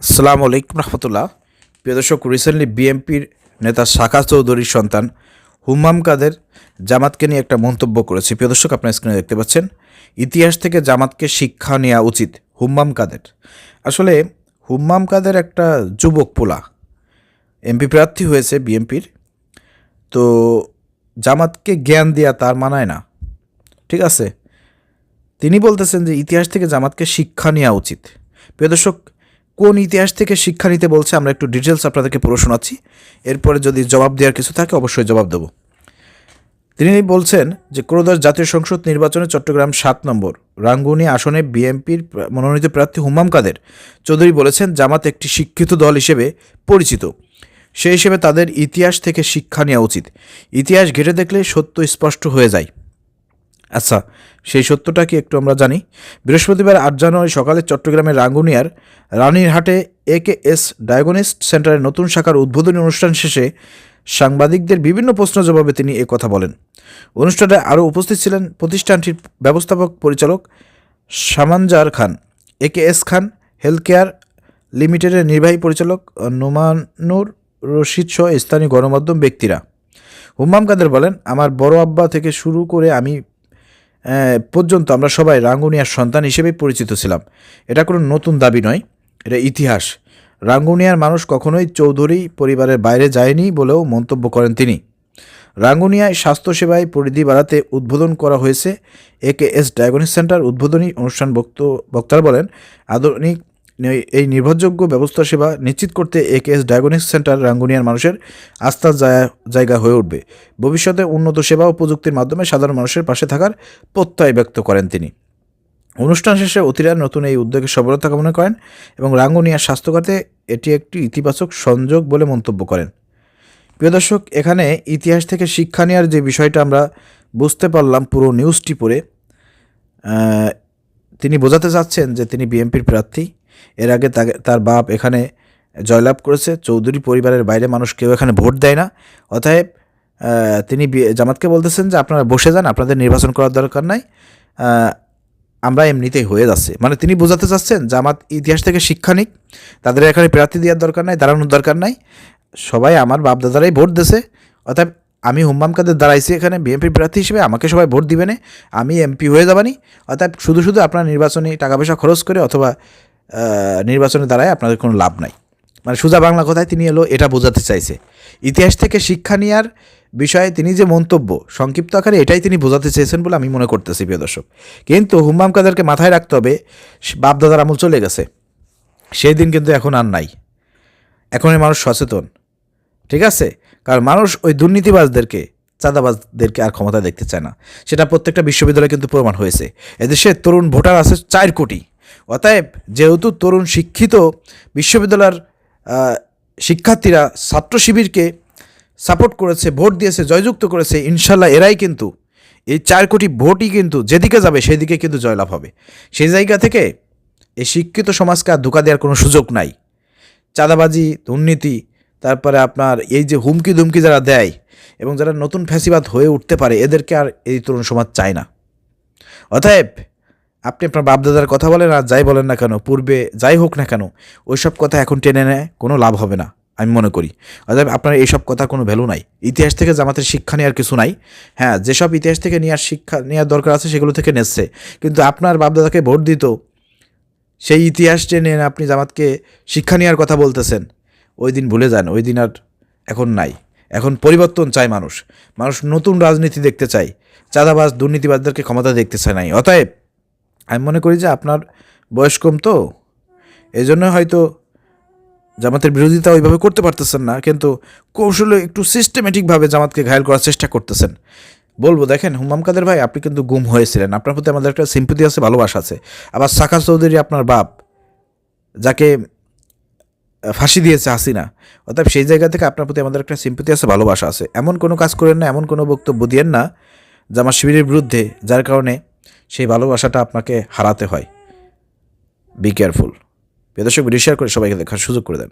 আসসালামু আলাইকুম রহমতুল্লাহ। প্রিয় দর্শক রিসেন্টলি বিএনপির নেতা শাখা চৌধুরীর সন্তান হুম্মাম কাদের জামাতকে নিয়ে একটা মন্তব্য করেছে। প্রিয় দর্শক, আপনার স্ক্রিনে দেখতে পাচ্ছেন, ইতিহাস থেকে জামাতকে শিক্ষা নেওয়া উচিত হুম্মাম কাদের। আসলে হুম্মাম কাদের একটা যুবক পোলা এমপি প্রার্থী হয়েছে বিএনপির তো জামাতকে জ্ঞান দেওয়া তার মানায় না। ঠিক আছে? তিনি বলতেছেন যে, ইতিহাস থেকে জামাতকে শিক্ষা নেওয়া উচিত। প্রিয় দর্শক কোন ইতিহাস থেকে শিক্ষা নিতে বলছে, আমরা একটু ডিটেলস আপনাদেরকে পুরো শোনাচ্ছি। এরপরে যদি জবাব দেওয়ার কিছু থাকে, অবশ্যই জবাব দেব। তিনি বলছেন যে ক্রোদশ জাতীয় সংসদ নির্বাচনে চট্টগ্রাম সাত নম্বর, রাঙ্গুনি আসনে বিএনপির মনোনীত প্রার্থী হুমাম কাদের। চৌধুরী বলেছেন, জামাত একটি শিক্ষিত দল হিসেবে পরিচিত। সেই হিসেবে তাদের ইতিহাস থেকে শিক্ষা নেওয়া উচিত। ইতিহাস ঘেটে দেখলে সত্য স্পষ্ট হয়ে যায়। আচ্ছা সেই সত্যটা কি একটু আমরা জানি? বৃহস্পতিবার আট জানুয়ারি সকালে চট্টগ্রামের রাঙ্গুনিয়ার রানীরহাটে এ কে এস ডায়াগনিস্ট সেন্টারের নতুন শাখার উদ্বোধনী অনুষ্ঠান শেষে সাংবাদিকদের বিভিন্ন প্রশ্ন জবাবে তিনি এ কথা বলেন। অনুষ্ঠানে আরও উপস্থিত ছিলেন প্রতিষ্ঠানটির ব্যবস্থাপক পরিচালক Samanjar Khan, A K S Khan health care লিমিটেডের নির্বাহী পরিচালক নোমানুর রশিদ সহ স্থানীয় গণমাধ্যম ব্যক্তিরা। হুম্মাম কাদের বলেন, আমার বড় আব্বা থেকে শুরু করে আমি পর্যন্ত আমরা সবাই রাঙ্গুনিয়ার সন্তান হিসেবেই পরিচিত ছিলাম। এটা কোনো নতুন দাবি নয়, এটা ইতিহাস। রাঙ্গুনিয়ার মানুষ কখনোই চৌধুরী পরিবারের বাইরে যায়নি বলেও মন্তব্য করেন তিনি। রাঙ্গুনিয়ায় স্বাস্থ্যসেবায় পরিধি বাড়াতে উদ্বোধন করা হয়েছে একে এস ডায়াগনিক সেন্টার। উদ্বোধনী অনুষ্ঠান বক্ত, বক্তারা বলেন, আধুনিক এই নির্ভরযোগ্য ব্যবস্থা সেবা নিশ্চিত করতে এ একেএস ডায়াগনিক সেন্টার রাঙ্গুনিয়ার মানুষের আস্থার জায়গা- হয়ে উঠবে। ভবিষ্যতে উন্নত সেবা ও প্রযুক্তির মাধ্যমে সাধারণ মানুষের পাশে থাকার প্রত্যয় ব্যক্ত করেন তিনি। অনুষ্ঠান শেষে অতিরা নতুন এই উদ্যোগে সফলতা কামনা করেন এবং রাঙ্গুনিয়ার স্বাস্থ্যখাতে এটি একটি ইতিবাচক সংযোগ বলে মন্তব্য করেন। প্রিয় দর্শক, এখানে ইতিহাস থেকে শিক্ষা নেওয়ার যে বিষয়টা আমরা বুঝতে পারলাম পুরো নিউজটি পড়ে তিনি বোঝাতে চাচ্ছেন যে তিনি বিএনপির প্রার্থী। এর আগে তার বাপ এখানে জয়লাভ করেছে। চৌধুরী পরিবারের বাইরে মানুষ কেউ এখানে ভোট দেয় না। অতএব তিনি জামাতকে বলতেছেন যে আপনারা বসে যান, আপনাদের নির্বাচন করার দরকার নাই। আমরা এমনিতেই হয়ে যাচ্ছে। মানে তিনি বোঝাতে চাচ্ছেন, জামাত ইতিহাস থেকে শিক্ষা নিক, তাদের এখানে প্রার্থী দেওয়ার দরকার নাই, দাঁড়ানোর দরকার নাই। সবাই আমার বাপদাদারাই ভোট দেছে। অর্থাৎ আমি হুম্মাম কাদের দাঁড়াইছি এখানে বিএনপির প্রার্থী হিসেবে, আমাকে সবাই ভোট দিবেনে আমি এমপি হয়ে যাবানি। অর্থাৎ শুধু শুধু আপনার নির্বাচনী টাকা পয়সা খরচ করে অথবা আহ, নির্বাচনে দাঁড়ায় আপনাদের কোনো লাভ নাই। মানে সোজা বাংলা কথায় তিনি এলো এটা বোঝাতে চাইছে। ইতিহাস থেকে শিক্ষা নেওয়ার বিষয়ে তিনি যে মন্তব্য সংক্ষিপ্ত আকারে এটাই তিনি বোঝাতে চেয়েছেন বলে আমি মনে করতেছি প্রিয় দর্শক। কিন্তু হুম্মাম কাদেরকে মাথায় রাখতে হবে বাপদাদার আমল চলে গেছে। সেই দিন কিন্তু এখন আর নাই। এখন মানুষ সচেতন ঠিক আছে? কারণ মানুষ ওই দুর্নীতিবাজদেরকে চাঁদাবাজদেরকে আর ক্ষমতা দেখতে চায় না। সেটা প্রত্যেকটা বিশ্ববিদ্যালয়ে কিন্তু প্রমাণ হয়েছে। এদেশে তরুণ ভোটার আছে চার কোটি। অতএব যেহেতু তরুণ শিক্ষিত বিশ্ববিদ্যালয়ের শিক্ষার্থীরা ছাত্র শিবিরকে সাপোর্ট করেছে, ভোট দিয়েছে, জয়যুক্ত করেছে, ইনশাল্লাহ এরাই কিন্তু এই চার কোটি ভোটই কিন্তু যেদিকে যাবে সেদিকে কিন্তু জয়লাভ হবে। সেই জায়গা থেকে এই শিক্ষিত সমাজকে আর ধোকা দেওয়ার কোনো সুযোগ নাই। চাঁদাবাজি, দুর্নীতি, তারপরে আপনার এই যে হুমকি ধুমকি যারা দেয় এবং যারা নতুন ফ্যাসিবাদ হয়ে উঠতে পারে, এদেরকে আর এই তরুণ সমাজ চায় না। অতএব আপনি আপনার বাপদাদার কথা বলেন আর যাই বলেন না কেন, পূর্বে যাই হোক না কেন, ওইসব কথা এখন টেনে নেয়, কোনো লাভ হবে না, আমি মনে করি। অতএব আপনার এইসব কথা কোনো ভ্যালু নাই। ইতিহাস থেকে জামাতের শিক্ষা নেওয়ার কিছু নাই। হ্যাঁ যেসব ইতিহাস থেকে নেওয়ার শিক্ষা নেওয়ার দরকার আছে, সেগুলো থেকে নেচ্ছে কিন্তু আপনার বাপদাদাকে ভোট দিত, সেই ইতিহাস টেনে আপনি জামাতকে শিক্ষা নেওয়ার কথা বলতেছেন, ওই দিন ভুলে যান, ওই দিন আর এখন নাই। এখন পরিবর্তন চায় মানুষ। মানুষ নতুন রাজনীতি দেখতে চায়। চাঁদাবাজ, দুর্নীতিবাজদেরকে ক্ষমতা দেখতে চায় নাই। অতএব আমি মনে করি যে আপনার বয়স কম তো। এই জন্য হয়তো জামাতের বিরোধিতা ওইভাবে করতে পারতেছেন না, কিন্তু কৌশলে একটু সিস্টেমেটিকভাবে জামাতকে ঘায়ল করার চেষ্টা করতেছেন। বলব, দেখেন, হুমাম কাদের ভাই, আপনি কিন্তু গুম হয়েছিলেন। আপনার প্রতি আমাদের একটা সিম্পতি আছে, ভালোবাসা আছে। আবার সাখা চৌধুরী আপনার বাপ, যাকে ফাঁসি দিয়েছে হাসিনা অর্থাৎ সেই জায়গা থেকে আপনার প্রতি আমাদের একটা সিম্পতি আছে, ভালোবাসা আছে। এমন কোনো কাজ করেন না, এমন কোনো বক্তব্য দিয়েন না জামা শিবিরের বিরুদ্ধে, যার কারণে সেই ভালোবাসাটা আপনাকে হারাতে হয়। বি কেয়ারফুল বেদর্শক ভিডিও শেয়ার করে সবাইকে দেখার সুযোগ করে দেন।